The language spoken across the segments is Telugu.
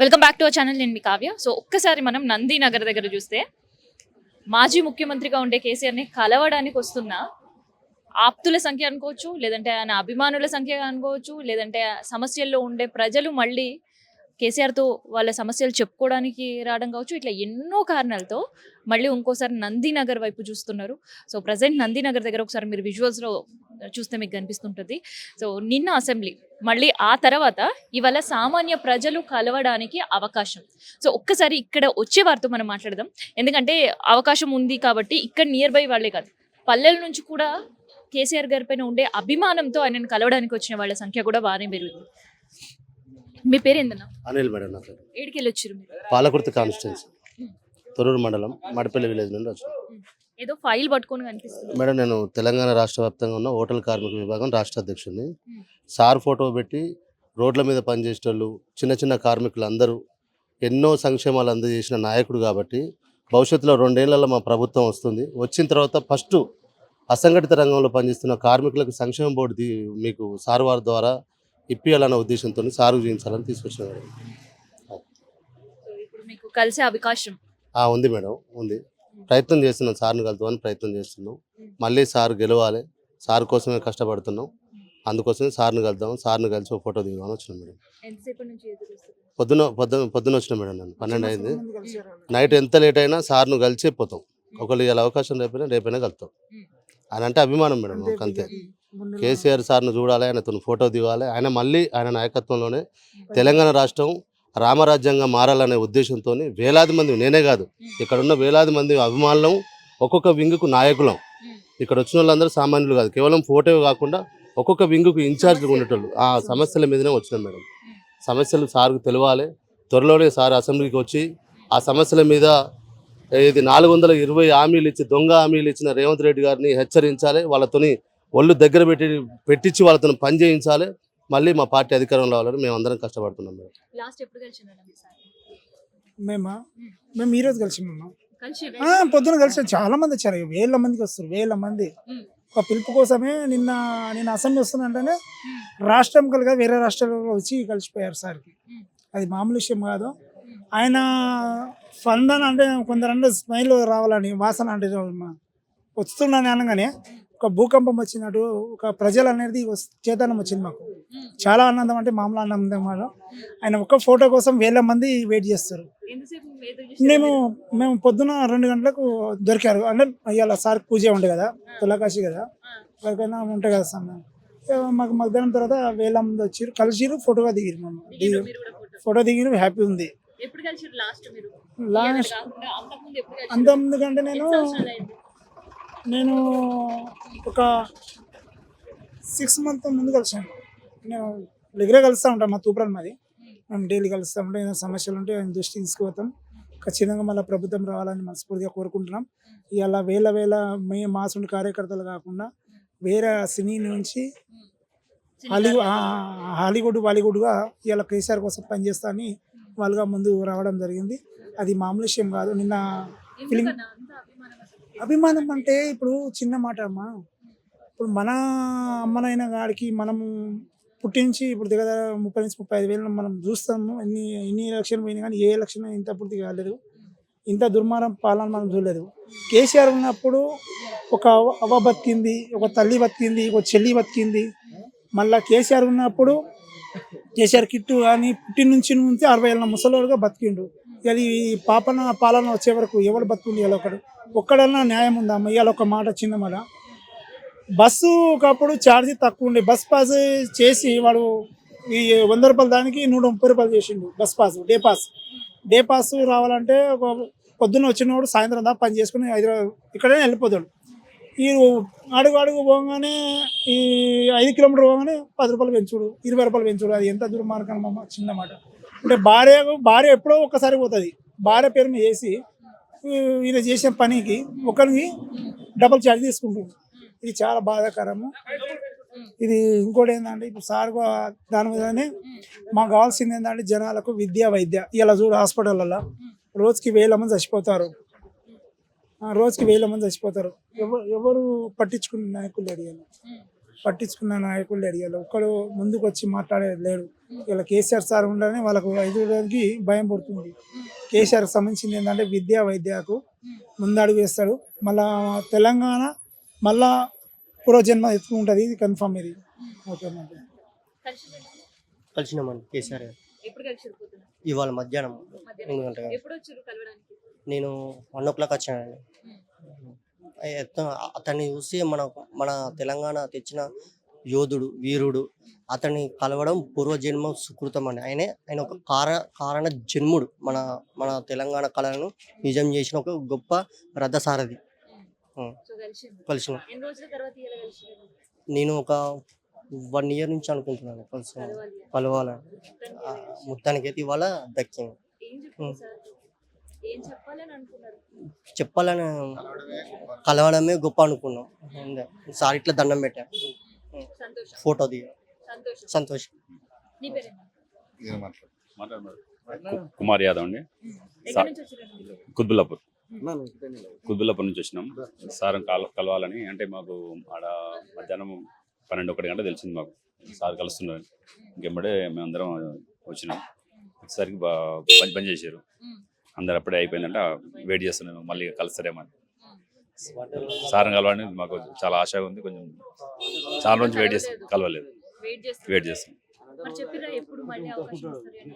Welcome back to our channel నేను మీ కావ్య. సో ఒక్కసారి మనం నంది నగర్ దగ్గర చూస్తే మాజీ ముఖ్యమంత్రిగా ఉండే కేసీఆర్ని కలవడానికి వస్తున్న ఆప్తుల సంఖ్య అనుకోవచ్చు లేదంటే ఆయన అభిమానుల సంఖ్య అనుకోవచ్చు లేదంటే సమస్యల్లో ఉండే ప్రజలు మళ్ళీ కేసీఆర్తో వాళ్ళ సమస్యలు చెప్పుకోవడానికి రావడం కావచ్చు ఇట్లా ఎన్నో కారణాలతో మళ్ళీ ఇంకోసారి నందినగర్ వైపు చూస్తున్నారు. సో ప్రజెంట్ నందినగర్ దగ్గర ఒకసారి మీరు విజువల్స్లో చూస్తే మీకు కనిపిస్తుంటుంది. సో నిన్న అసెంబ్లీ మళ్ళీ ఆ తర్వాత ఇవాళ సామాన్య ప్రజలు కలవడానికి అవకాశం. సో ఒక్కసారి ఇక్కడ వచ్చే వారితో మనం మాట్లాడదాం. ఎందుకంటే అవకాశం ఉంది కాబట్టి ఇక్కడ నియర్ బై వాళ్ళే కాదు. పల్లెల నుంచి కూడా కేసీఆర్ గారి పైన ఉండే అభిమానంతో ఆయనను కలవడానికి వచ్చిన వాళ్ళ సంఖ్య కూడా బాగానే పెరుగుతుంది మీ పేరు ఏందన్నా? అనిల్ మేడం నా పేరు. ఏడికి వెళ్ళి వచ్చారు మీరు? పాలకుర్తి కాన్స్టిట్యున్సీ. తొరూరు మండలం మడిపల్లి విలేజ్ నుండి వచ్చాను. ఏదో ఫైల్ పట్టుకొని కనిపిస్తుంది. మేడం నేను తెలంగాణ రాష్ట్ర వ్యాప్తంగా ఉన్న హోటల్ కార్మిక విభాగం రాష్ట్ర అధ్యక్షుడిని. సార్ ఫోటో పెట్టి రోడ్ల మీద పనిచేసేటోళ్ళు చిన్న చిన్న కార్మికులు అందరూ ఎన్నో సంక్షేమాలు అందజేసిన నాయకుడు కాబట్టి భవిష్యత్తులో రెండేళ్ళలో మా ప్రభుత్వం వస్తుంది. వచ్చిన తర్వాత ఫస్ట్ అసంఘటిత రంగంలో పనిచేస్తున్న కార్మికులకు సంక్షేమ బోర్డు మీకు సార్ వారి ద్వారా ఇప్పియాలన్న ఉద్దేశంతో సారు చేయించాలని తీసుకొచ్చిన మేడం. మీకు కలిసే అవకాశం. ఆ, ఉంది మేడం ఉంది. ప్రయత్నం చేస్తున్నాం సార్ని కలుద్దామని ప్రయత్నం చేస్తున్నాం. మళ్ళీ సార్ గెలవాలి సార్ కోసమే కష్టపడుతున్నాం. అందుకోసమే సార్ని కలుద్దాం సార్ని కలిసి ఒక ఫోటో దిగుదామని వచ్చినాం మేడం. ఎంతసేపు నుంచి ఎదురు చూస్తున్నారు? పొద్దున పొద్దున పొద్దున వచ్చిన మేడం నేను పన్నెండు అయింది. నైట్ ఎంత లేట్ అయినా సార్ను కలిసి పోతాం. ఒకళ్ళు ఇలా అవకాశం రేపైనా రేపైనా కలుతాం ఆయన అంటే అభిమానం మేడం మాకు అంతే. కేసీఆర్ సార్ను చూడాలి ఆయనతో ఫోటో దిగాలి ఆయన మళ్ళీ ఆయన నాయకత్వంలోనే తెలంగాణ రాష్ట్రం రామరాజ్యంగా మారాలనే ఉద్దేశంతో వేలాది మంది నేనే కాదు ఇక్కడ ఉన్న వేలాది మంది అభిమానులం ఒక్కొక్క వింగుకు నాయకులం. ఇక్కడ వచ్చిన వాళ్ళందరూ సామాన్యులు కాదు కేవలం ఫోటో కాకుండా ఒక్కొక్క వింగుకు ఇన్ఛార్జ్గా ఉండేటోళ్ళు ఆ సమస్యల. మీదనే వచ్చినాం మేడం. సమస్యలు సార్కు తెలియాలి త్వరలోనే సార్ అసెంబ్లీకి వచ్చి ఆ సమస్యల మీద ఇది నాలుగు వందల ఇరవై హామీలు ఇచ్చి దొంగ హామీలు ఇచ్చిన రేవంత్ రెడ్డి గారిని హెచ్చరించాలి. వాళ్ళతోని ఒళ్ళు దగ్గర పెట్టి పెట్టించి వాళ్ళతో పని చేయించాలి. మళ్ళీ మా పార్టీ అధికారంలో రావాలని మేము అందరం కష్టపడుతున్నాం మేడం. లాస్ట్ ఎప్పుడు కలిసినారా మీ సార్? మేమా? మేము ఈ రోజు కలిసి మేము కలిసి పొద్దున కలిసి చాలా మంది వచ్చారు. వేల మందికి వస్తారు. వేల మంది. ఒక పిలుపు కోసమే నిన్న నేను అసెంబ్లీ వస్తుందంటేనే రాష్ట్రం కలిగా వేరే రాష్ట్రాలలో వచ్చి కలిసిపోయారు సార్కి. అది మామూలు విషయం కాదు. ఆయన స్పందన అంటే కొందరంటే స్మైల్ రావాలని వాసన అంటే వస్తున్నాను అనగానే ఒక భూకంపం వచ్చినట్టు ఒక ప్రజలు అనేది చైతన్యం వచ్చింది మాకు. చాలా ఆనందం అంటే మామూలు ఆనందం ఆయన ఒక్క ఫోటో కోసం వేల మంది వెయిట్ చేస్తారు. మేము మేము పొద్దున రెండు గంటలకు దొరికారు. అంటే ఇవాళ సార్ పూజ ఉండే కదా తులకాశి కదా ఎవరికైనా ఉంటాయి కదా సమయం ఇక మాకు మధ్యాహ్నం తర్వాత వేల మంది వచ్చారు. కలిసిరు ఫోటోగా దిగిరు మేము ఫోటో. దిగిరు హ్యాపీ ఉంది. ఎప్పుడు కలిసారు లాస్ట్ మీరు? లాస్ట్ అంతకుముందు కంటే నేను? నేను ఒక సిక్స్ మంత్ ముందు కలిసాను. నేను రెగ్యులర్ కలుస్తూ ఉంటాను మా తూప్రాన్ మాది. మేము డైలీ కలుస్తూ ఉంటాం ఏదైనా సమస్యలు ఉంటే ఆయన దృష్టికి తీసుకుపోతాం. ఖచ్చితంగా మళ్ళీ ప్రభుత్వం రావాలని మనస్ఫూర్తిగా కోరుకుంటున్నాం. ఇలా వేల వేల మే మాసుండి కార్యకర్తలు కాకుండా వేరే సినీ నుంచి హాలీవుడ్ హాలీవుడ్ బాలీవుడ్గా ఇలా కేసీఆర్ కోసం పనిచేస్తా అని వాళ్ళుగా ముందు రావడం జరిగింది. అది మామూలు విషయం కాదు. నిన్న ఫిలిం అభిమానం అంటే ఇప్పుడు చిన్న మాట అమ్మా. ఇప్పుడు మన అమ్మనైన గాడికి మనము పుట్టించి ఇప్పుడు దగ్గర ముప్పై నుంచి ముప్పై ఐదు వేలు మనం చూస్తాము. ఎన్ని ఎన్ని ఎలక్షన్ పోయినా కానీ ఏ ఎలక్షన్ ఇంత పూర్తి కాలేదు. ఇంత దుర్మార్గం పాలన మనం చూడలేదు. కేసీఆర్ ఉన్నప్పుడు ఒక అవ్వ బతికింది ఒక తల్లి బతికింది ఒక చెల్లి బతికింది. మళ్ళా కేసీఆర్ ఉన్నప్పుడు కేసీఆర్ కిట్టు కానీ పుట్టిన నుంచి నుంచి అరవై ఏళ్ళ ముసలివాడుగా బతికిండు. ఇవాళ ఈ పాపన పాలన వచ్చే వరకు ఎవరు బతుకుండు ఇలా ఒకడు? ఒక్కడన్నా న్యాయం ఉందా అమ్మ? ఇవాళ ఒక మాట చిన్న మాట బస్సు ఒకప్పుడు ఛార్జీ తక్కువ ఉండే. బస్ పాస్ చేసి వాడు ఈ వంద రూపాయల దానికి నూట ముప్పై రూపాయలు చేసిండు bus pass day pass. Day pass రావాలంటే ఒక పొద్దున్న వచ్చినవాడు సాయంత్రం దాకా పని చేసుకుని హైదరాబాద్ ఇక్కడే వెళ్ళిపోతాడు. ఈ అడుగు అడుగు పోగానే ఈ ఐదు కిలోమీటర్ పోగానే పది రూపాయలు పెంచుడు ఇరవై రూపాయలు పెంచుడు. అది ఎంత దుర్మార్గం అమ్మ చిన్న మాట. అంటే భార్య భార్య ఎప్పుడో ఒక్కసారి పోతుంది. భార్య పేరు మీద వేసి ఈయన చేసిన పనికి ఒకరికి డబల్ ఛార్జ్ తీసుకుంటుంది. ఇది చాలా బాధాకరము. ఇది ఇంకోటి ఏంటంటే ఇప్పుడు సార్ దాని మీదనే మాకు కావాల్సింది ఏంటంటే జనాలకు విద్య వైద్య. ఇలా చూడు హాస్పిటల్లో రోజుకి వేల మంది చచ్చిపోతారు. రోజుకి వేల మంది చచ్చిపోతారు. ఎవరు ఎవరు పట్టించుకునే నాయకులు ఇవాళ. పట్టించుకున్న నాయకులు ఇలా ఒక్కడు ముందుకు వచ్చి మాట్లాడేది లేడు. ఇలా కేసీఆర్ సార్ ఉండగానే వాళ్ళకు ఐదుగురికి భయం పడుతుంది. కేసీఆర్ సంబంధించింది ఏంటంటే విద్య వైద్యకు ముందడుగు వేస్తాడు. మళ్ళా తెలంగాణ మళ్ళా పూర్వజన్మ ఎత్తుకుంటుంది. ఇది కన్ఫర్మ్ ఇది. ఓకే కలిసినామండి. కేసీఆర్ ఇవాళ మధ్యాహ్నం. ఎప్పుడు వచ్చారు కలవడానికి? నేను వన్ ఓ క్లాక్ వచ్చానండి. అతన్ని చూసి మన మన తెలంగాణ తెచ్చిన యోధుడు వీరుడు అతన్ని కలవడం పూర్వజన్మ సుకృతం అండి ఆయనే ఆయన ఒక కార కారణ జన్ముడు. మన మన తెలంగాణ కళలను నిజం చేసిన ఒక గొప్ప రథసారథి. కలిసిన నేను ఒక వన్ ఇయర్ నుంచి అనుకుంటున్నాను. కలిసి కలవాలి. కలవాలని. మొత్తానికైతే ఇవాళ దక్కింది ఏం చెప్పాలని అనుకున్నారు? చెప్పాలని కలవడమే గొప్ప అనుకున్నాం. సార్ ఇట్లా దండం పెట్టా. సంతోషం. ఫోటో దిగా. సంతోషం. కుమార్ యాదవ్ అండి. కుత్బుల్లాపూర్. కుత్బుల్లాపూర్ నుంచి వచ్చినాం. సార్ కల కలవాలని అంటే మాకు ఆడ మధ్యాహ్నం పన్నెండు ఒకటి గంట తెలిసింది మాకు. సార్ కలుస్తున్నారు. ఇంకెంబడే మేమందరం వచ్చినాం. బా పని పని చేశారు. అందరు అప్పుడే అయిపోయిందంటే వెయిట్ చేస్తున్నాను మళ్ళీ కలుస్తారేమో అని. సార్ని కలవాలని మాకు చాలా ఆశగా ఉంది. కొంచెం చాలా రోజు వెయిట్ చేస్తాం. కలవలేదు. వెయిట్ చేస్తాం. మరి చెప్పిరా ఎప్పుడు మళ్ళీ అవకాశం ఇస్తారు అని?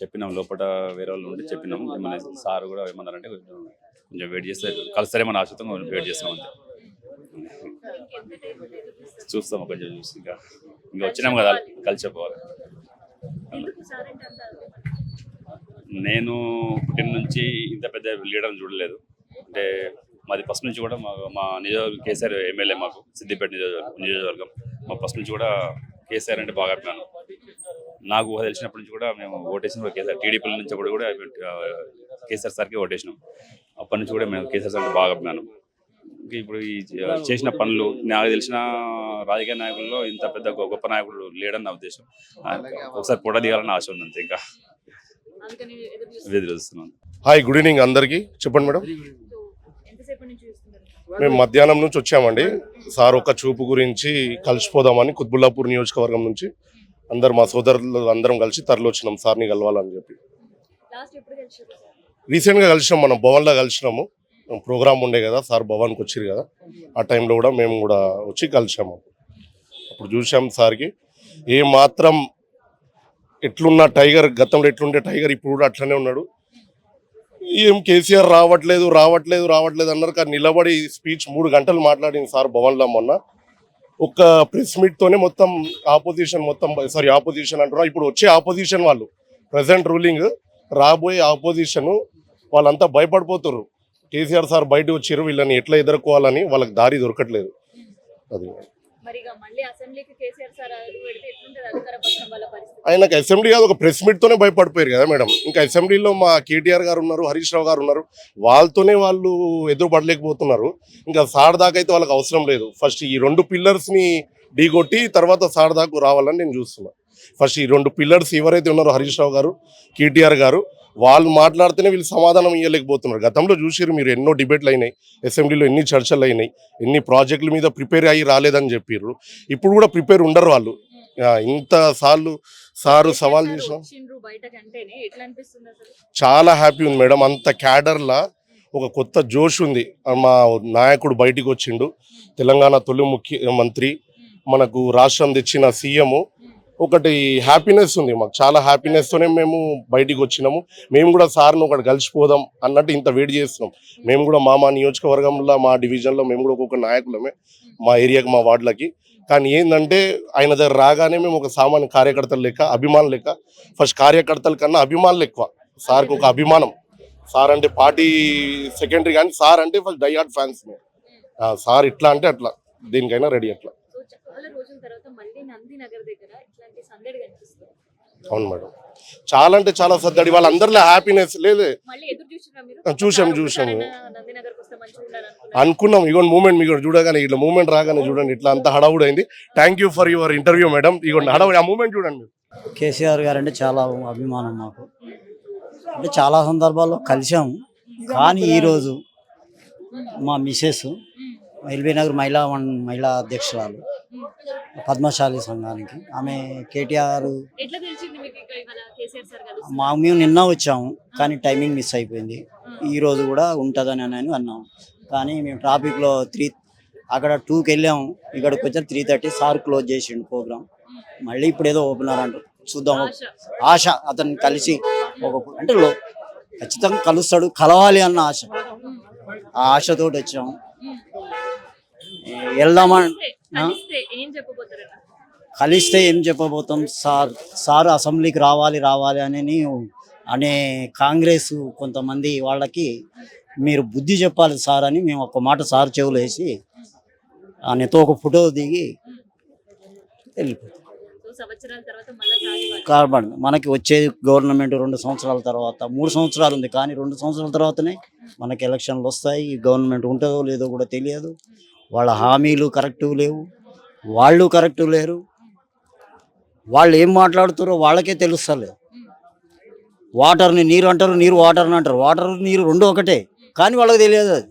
చెప్పినాం. లోపల వేరే వాళ్ళు ఉంటే చెప్పినాం. ఏమన్నా సార్ కూడా ఏమన్నారంటే కొంచెం కొంచెం వెయిట్ చేస్తే కలుస్తారేమో ఆశతో వెయిట్ చేస్తున్నాం అంతే? చూస్తాం. కొంచెం చూసి ఇంకా ఇంకా వచ్చినాం కదా. కలిసి పోవాలి ఎందుకు సార్ అంటే అంత నేను పుట్టిన నుంచి ఇంత పెద్ద లీడర్ని చూడలేదు. అంటే మాది ఫస్ట్ నుంచి కూడా మా మా నియోజకవర్గం కేసీఆర్ ఎమ్మెల్యే మాకు సిద్దిపేట నియోజకవర్గం నియోజకవర్గం. మా ఫస్ట్ నుంచి కూడా కేసీఆర్ అంటే బాగా అభిమానం. నాకు ఊహ తెలిసినప్పటి నుంచి కూడా మేము ఓటేసిన. కూడా కేసీఆర్ టీడీపీ నుంచి కూడా కూడా కేసీఆర్ సార్కి ఓటేసినాం. అప్పటి నుంచి కూడా మేము కేసీఆర్ సార్ అంటే బాగా అభిమానం. ఇప్పుడు ఈ చేసిన పనులు నాకు తెలిసిన రాజకీయ నాయకుల్లో ఇంత పెద్ద గొ- గొప్ప నాయకుడు లేడని నా ఉద్దేశం. ఒకసారి పొడ దిగాలని ఆశ ఉంది అంతే ఇంకా. ఎదురు చూస్తున్నాను. హాయ్ గుడ్ ఈవినింగ్ అందరికి. చెప్పండి మేడం. మేము మధ్యాహ్నం నుంచి వచ్చామండి. సార్ ఒక చూపు గురించి కలిసిపోదామని కుత్బుల్లాపూర్ నియోజకవర్గం నుంచి అందరు మా సోదరులు అందరం కలిసి తరలి వచ్చినాం సార్ని కలవాలని చెప్పి. లాస్ట్ ఎప్పుడు కలిసి రీసెంట్గా కలిసినాం మనం భవన్లో కలిసినాము. ప్రోగ్రామ్ ఉండే కదా సార్ భవన్కి వచ్చారు కదా. ఆ టైంలో కూడా మేము కూడా వచ్చి కలిసాము. అప్పుడు చూసాం సార్కి. ఏ మాత్రం ఎట్లున్న టైగర్ గతంలో ఎట్లుండే టైగర్ ఇప్పుడు కూడా అట్లనే ఉన్నాడు. ఏం కేసీఆర్ రావట్లేదు రావట్లేదు రావట్లేదు అన్నారు కానీ నిలబడి స్పీచ్ మూడు గంటలు మాట్లాడింది సార్ భవన్లో మొన్న. ఒక ప్రెస్ మీట్తోనే మొత్తం ఆపోజిషన్ మొత్తం సారీ ఆపోజిషన్ అంటున్నారు. ఇప్పుడు వచ్చే ఆపోజిషన్ వాళ్ళు ప్రజెంట్ రూలింగ్ రాబోయే ఆపోజిషన్ వాళ్ళంతా భయపడిపోతారు కేసీఆర్ సార్ బయట వచ్చారు వీళ్ళని ఎట్లా ఎదుర్కోవాలని వాళ్ళకి దారి దొరకట్లేదు. అది ఆయనకు అసెంబ్లీ కాదు ఒక ప్రెస్ మీట్ తోనే భయపడిపోయారు కదా మేడం. ఇంకా అసెంబ్లీలో మా కేటీఆర్ గారు ఉన్నారు హరీష్ రావు గారు ఉన్నారు. వాళ్ళతోనే వాళ్ళు ఎదురుపడలేకపోతున్నారు. ఇంకా సార్ దాకా అయితే వాళ్ళకి అవసరం లేదు. ఫస్ట్ ఈ రెండు పిల్లర్స్ని ఢీకొట్టి తర్వాత సార్ దాకా రావాలని నేను చూస్తున్నా. ఫస్ట్ ఈ రెండు పిల్లర్స్ ఎవరైతే ఉన్నారో హరీష్ రావు గారు కేటీఆర్ గారు వాళ్ళు మాట్లాడితేనే వీళ్ళు సమాధానం ఇవ్వలేకపోతున్నారు గతంలో చూసారు మీరు ఎన్నో డిబేట్లు అయినాయి అసెంబ్లీలో ఎన్ని చర్చలు అయినాయి ఎన్ని ప్రాజెక్టుల మీద ప్రిపేర్ అయ్యి రాలేదని చెప్పారు ఇప్పుడు కూడా ప్రిపేర్ ఉండరు వాళ్ళు. ఇంత సార్లు సారు సవాల్ చేసిన. అసలు? చాలా హ్యాపీ ఉంది మేడం. అంత క్యాడర్లా ఒక కొత్త జోష్ ఉంది. మా నాయకుడు బయటికి వచ్చిండు. తెలంగాణ తొలి ముఖ్యమంత్రి మనకు రాష్ట్రం తెచ్చిన సీఎం ఒకటి హ్యాపీనెస్ ఉంది మాకు. చాలా హ్యాపీనెస్తోనే మేము బయటికి వచ్చినాము. మేము కూడా సార్ను ఒకటి కలిసిపోదాం అన్నట్టు ఇంత వెయిట్ చేస్తున్నాం. మేము కూడా మా మా నియోజకవర్గంలో మా డివిజన్లో మేము కూడా ఒక్కొక్క నాయకులమే మా ఏరియాకి మా వార్డులకి. కానీ ఏంటంటే ఆయన దగ్గర రాగానే మేము ఒక సామాన్య కార్యకర్తలు లెక్క అభిమానులు లెక్క ఫస్ట్ కార్యకర్తల కన్నా అభిమానులు ఎక్కువ. సార్కి ఒక అభిమానం. సార్ అంటే పార్టీ సెకండరీ కానీ సార్ అంటే ఫస్ట్ డైహార్డ్ ఫ్యాన్స్ సార్ ఇట్లా అంటే అట్లా. దేనికైనా రెడీ అట్లా. చాలా రోజుల తర్వాత మళ్ళీ నంది నగర్ దగ్గర ఇట్లాంటి సందడి కనిపిస్తుంది. అవును మేడం. చాలా అంటే చాలా సద్దడి వాళ్ళందరిలో హ్యాపీనెస్ లేదు. మళ్ళీ ఎదురు చూసినా మీరు? ఆ, చూశాం, ఒకసారి చూశాం. నంది నగర్కి వస్తే మంచిగా ఉండాలి అనుకున్నారు? అనుకున్నాం ఇగోండి మూమెంట్ మీకు చూడగానే ఇట్లా మూమెంట్ రాగానే చూడండి ఇట్లా అంత హడావుడు అయింది thank you for your interview madam ఇగోండి హడావుడి ఆ మూమెంట్ చూడండి కేసీఆర్ గారు అంటే చాలా అభిమానం మాకు. అంటే చాలా సందర్భాల్లో కలిసాము కానీ ఈరోజు మా మిసెస్ ఎల్బీ నగర్ మహిళా వన్- మహిళా అధ్యక్షురాలు. పద్మశాలి సంఘానికి. ఆమె కేటీఆర్? మా మేము నిన్న వచ్చాము కానీ టైమింగ్ మిస్ అయిపోయింది. ఈ రోజు కూడా ఉంటుందని అని అన్నాము కానీ మేము ట్రాఫిక్లో త్రీ అక్కడ టూకి వెళ్ళాము. ఇక్కడికి వచ్చారు త్రీ థర్టీ సార్ క్లోజ్ చేసిండు ప్రోగ్రామ్ మళ్ళీ ఇప్పుడు ఏదో ఓపెనర్ అంటారు. చూద్దాం. ఆశ. అతన్ని కలిసి ఒక అంటే ఖచ్చితంగా కలుస్తాడు కలవాలి అన్న ఆశ. ఆ ఆశతోటి వచ్చాము వెళ్దామని కలిస్తే- ఏం చెప్పబోతాం? సార్ సార్ అసెంబ్లీకి రావాలి రావాలి అని అనే కాంగ్రెస్ కొంతమంది వాళ్ళకి మీరు బుద్ధి చెప్పాలి సార్ అని మేము ఒక మాట సార్ చెవులు వేసి ఆయనతో ఒక ఫోటో దిగి వెళ్ళిపోతాం. మనకి వచ్చేది గవర్నమెంట్ రెండు సంవత్సరాల తర్వాత మూడు సంవత్సరాలు ఉంది కానీ రెండు సంవత్సరాల తర్వాతనే మనకి ఎలక్షన్లు వస్తాయి. గవర్నమెంట్ ఉంటుందో లేదో కూడా తెలియదు. వాళ్ళ హామీలు కరెక్ట్ లేవు వాళ్ళు కరెక్ట్ లేరు. వాళ్ళు ఏం మాట్లాడుతారో వాళ్ళకే తెలుస్తలేదు వాటర్ని నీరు అంటారు నీరు వాటర్ని అంటారు. వాటర్ నీరు రెండు ఒకటే కానీ వాళ్ళకి తెలియదు అది.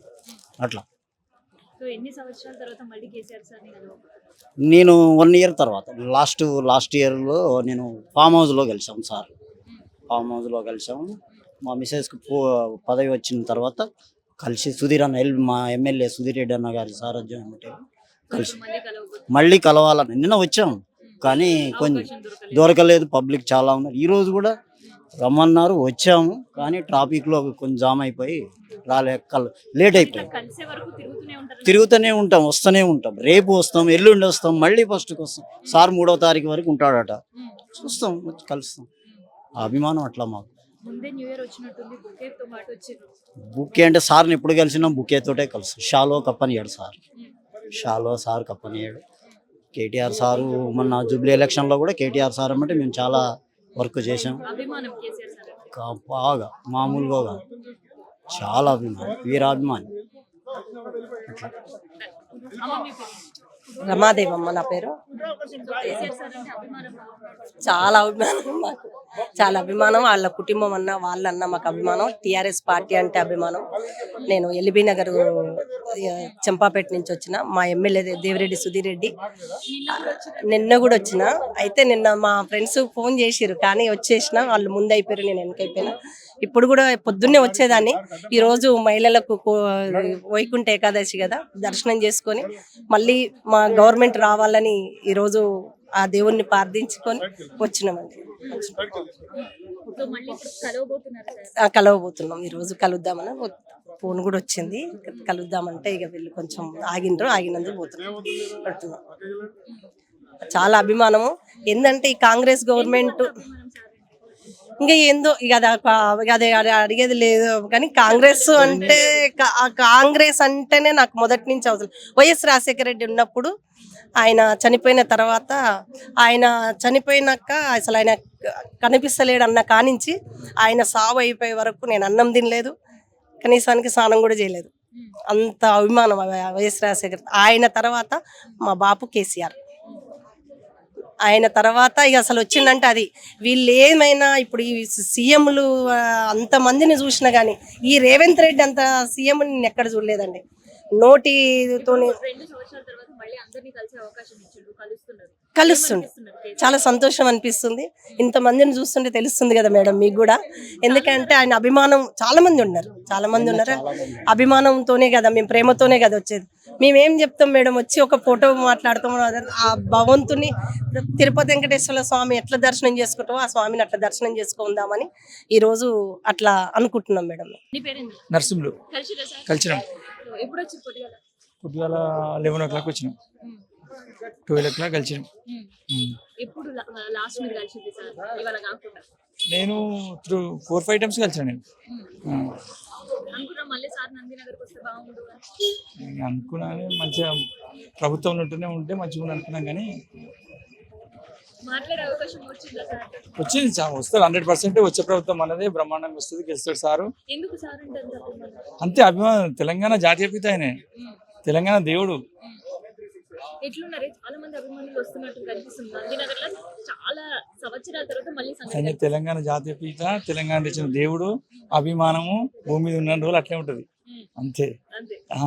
అట్లా. నేను వన్ ఇయర్ తర్వాత లాస్ట్ లాస్ట్ ఇయర్లో నేను ఫామ్ హౌస్లో కలిసాం సార్. ఫామ్ హౌస్లో కలిసాము మా మిసెస్కి పదవి వచ్చిన తర్వాత కలిసి సుధీర్ అన్న ఎల్ మా ఎమ్మెల్యే సుధీర్ రెడ్డి అన్న గారి సారథ్యం అంటే కలిసి మళ్ళీ కలవాలని. నిన్న వచ్చాం. కానీ కొంచెం దొరకలేదు. పబ్లిక్ చాలా ఉన్నారు ఈ రోజు కూడా రమ్మన్నారు వచ్చాము. కానీ ట్రాఫిక్లో కొంచెం జామ్ అయిపోయి రాలే కల్ లేట్ వరకు తిరుగుతూనే ఉంటాం వస్తూనే ఉంటాం. రేపు వస్తాం ఎల్లుండి వస్తాం మళ్ళీ ఫస్ట్కి వస్తాం. సార్ మూడో తారీఖు వరకు ఉంటాడట. చూస్తాం కలుస్తాం. అభిమానం అట్లా మాకు. ముందే న్యూ ఇయర్ వచ్చినట్టుంది బుకేతో పాటు వచ్చిండ్రు బుకే అంటే సార్ని ఎప్పుడు కలిసినా? బుకే తోటే కలుస్తాం షాలో కప్పనియాడు సార్. షాలో సార్ కప్పనియాడు. కేటీఆర్ సారు మొన్న జూబ్లీ ఎలక్షన్లో కూడా కేటీఆర్ సార్ అంటే మేము చాలా వర్క్ చేసాం అభిమానం కేసీఆర్ సార్. అంటే. కా- బాగా మామూలుగా కాదు. చాలా అభిమానం వీరాభిమాని. రమాదేవమ్మ నా పేరు. చాలా అభిమానం మాకు. చాలా అభిమానం. వాళ్ళ కుటుంబం అన్న వాళ్ళన్న మాకు అభిమానం. టిఆర్ఎస్ పార్టీ అంటే అభిమానం. నేను ఎల్బీ నగర్ చంపాపేట నుంచి వచ్చిన మా ఎమ్మెల్యే దేవిరెడ్డి సుధీర్ రెడ్డి. నిన్న కూడా వచ్చిన. అయితే నిన్న మా ఫ్రెండ్స్ ఫోన్ చేసిర్రు కానీ వచ్చేసిన. వాళ్ళు ముందు అయిపోయారు నేను వెనకైపోయినా ఇప్పుడు కూడా పొద్దున్నే వచ్చేదాన్ని. ఈ రోజు మహిళలకు వైకుంఠ ఏకాదశి కదా దర్శనం చేసుకొని మళ్ళీ మా గవర్నమెంట్ రావాలని ఈ రోజు ఆ దేవుణ్ణి ప్రార్థించుకొని వచ్చినామండి. కలవబోతున్నాం. ఈ రోజు కలుద్దామని ఫోన్ కూడా వచ్చింది. కలుద్దామంటే ఇక వీళ్ళు కొంచెం ఆగిండ్రు ఆగినందుకు పోతున్నాం. చాలా అభిమానము. ఏంటంటే ఈ కాంగ్రెస్ గవర్నమెంట్ ఇంకా ఏందో ఇక అది అది అది అడిగేది లేదు. కానీ కాంగ్రెస్ అంటే కాంగ్రెస్ అంటేనే నాకు మొదటి నుంచి అవసరం. వైఎస్ రాజశేఖర రెడ్డి ఉన్నప్పుడు ఆయన చనిపోయిన తర్వాత ఆయన చనిపోయినాక అసలు ఆయన కనిపిస్తలేడు అన్న కానించి ఆయన సావు అయిపోయే వరకు నేను అన్నం తినలేదు. కనీసానికి స్నానం కూడా చేయలేదు. అంత అభిమానం వైఎస్ రాజశేఖర్. ఆయన తర్వాత మా బాపు కేసీఆర్. ఆయన తర్వాత ఇక అసలు వచ్చిందంటే అది. వీళ్ళు ఏమైనా ఇప్పుడు ఈ సీఎంలు అంతమందిని చూసినా కానీ ఈ రేవంత్ రెడ్డి అంత సీఎం నేను ఎక్కడ చూడలేదండి. నోటితోని రెండు సంవత్సరాల తర్వాత మళ్ళీ అందరినీ కలిసే అవకాశం ఇచ్చిండ్రు కలుస్తున్నారు. కలుస్తుండే ఏమనిపిస్తున్నారు కేసీఆర్? చాలా సంతోషం అనిపిస్తుంది. ఇంతమందిని చూస్తుంటే తెలుస్తుంది కదా మేడం మీకు కూడా. ఎందుకంటే ఆయన అభిమానం చాలా మంది ఉన్నారు. చాలా మంది ఉన్నారు. అభిమానంతోనే కదా మేము ప్రేమతోనే కదా వచ్చేది. మేమేం చెప్తాం మేడం? వచ్చి ఒక ఫోటో మాట్లాడుతాం. ఆ భగవంతుని తిరుపతి వెంకటేశ్వర స్వామి ఎట్లా దర్శనం చేసుకుంటామో ఆ స్వామిని అట్లా దర్శనం చేసుకుందామని ఈ రోజు అట్లా అనుకుంటున్నాం మేడం. నర్సింహులు. కలిసినాం. పొద్దుగాల? లెవెన్ ఓ క్లాక్ వచ్చినాం. ట్వెల్వ్ ఓ క్లాక్ కలిసినాం. ఉమ్. ఎప్పుడు లాస్ట్ మీరు కలిసింది సార్? ఇవాళ కాకుండా? నేను త్రూ ఫోర్ ఫైవ్ టైమ్స్ కలిసాను నేను. అనుకున్నాను మంచిగా ప్రభుత్వంలో ఉంటూనే ఉంటే మంచిగా ఉంది అనుకున్నాం కానీ వచ్చిందా సార్? వస్తారు హండ్రెడ్ పర్సెంట్ వచ్చే ప్రభుత్వం మనదే బ్రహ్మాండంగా వస్తుంది గెలుస్తాడు సారు. అంత అభిమానం? అంతే అభిమానం. తెలంగాణ జాతీయ పిత ఆయనే. తెలంగాణ దేవుడు. ఎట్లున్నారే? చాలా మంది అభిమానులు వస్తున్నట్టు కనిపిస్తుంది. గాంధీనగర్లో చాలా సంవత్సరాల తర్వాత మళ్ళీ తెలంగాణ జాతీయ పీట తెలంగాణ తెచ్చిన దేవుడు అభిమానము భూమి మీద ఉన్న రోజులు అట్లే ఉంటది. అంతే.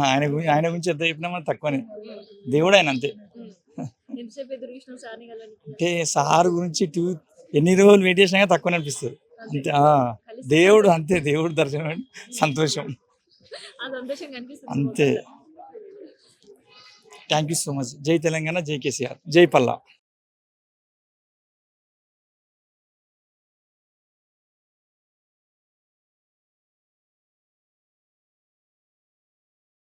ఆయన ఆయన గురించి ఎంత చెప్పినా తక్కువనే. దేవుడు ఆయన అంతే. అంటే సార్ గురించి టూ ఎన్ని రోజులు వెయిట్ చేసినా తక్కువ అనిపిస్తుంది. అంతే. దేవుడు అంతే దేవుడు దర్శనం సంతోషం. అంతే. థ్యాంక్ యూ సో మచ్ జై తెలంగాణ జై కేసీఆర్ జై పల్లా